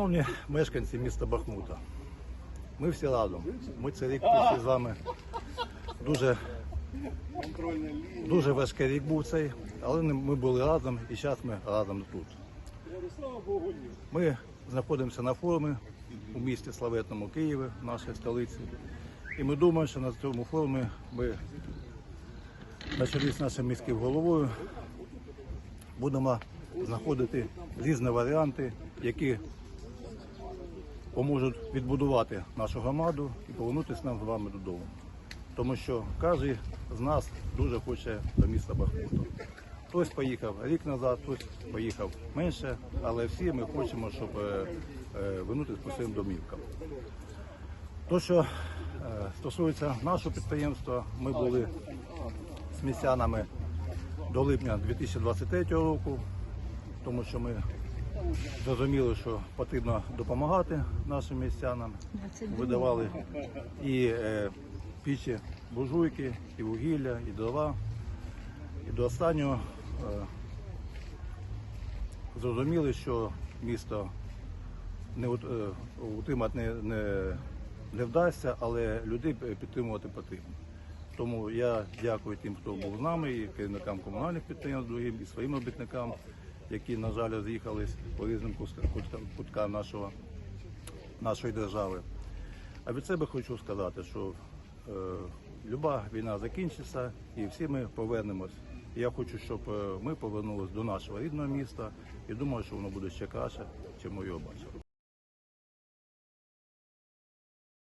Шановні мешканці міста Бахмута, ми всі разом. Ми цей рік пройшли з вами дуже, дуже важкий рік був цей, але ми були разом і зараз ми разом тут. Ми знаходимося на форумі у місті Славетному Києві, нашій столиці. І ми думаємо, що на цьому форумі ми на чолі з нашим міським головою будемо знаходити різні варіанти, які поможуть відбудувати нашу громаду і повернутися нам з вами додому. Тому що кожен з нас дуже хоче до міста Бахмуту. Хтось поїхав рік назад, хтось поїхав менше, але всі ми хочемо, щоб е, е, вернутися по своїм домівкам. То, що е, стосується нашого підприємства, ми були з містянами до липня 2023 року, тому що ми зрозуміли, що потрібно допомагати нашим містянам. Видавали і е, пічі буржуйки, і вугілля, і дрова. І до останнього е, зрозуміли, що місто не е, утримати не, не, не вдасться, але людей підтримувати потрібно. Тому я дякую тим, хто був з нами, і керівникам комунальних підприємств, другим, і своїм робітникам, які, на жаль, роз'їхались по різним куткам нашого, нашої держави. А від себе хочу сказати, що е, люба війна закінчиться і всі ми повернемось. Я хочу, щоб е, ми повернулися до нашого рідного міста і думаю, що воно буде ще краще, чим ми його бачили.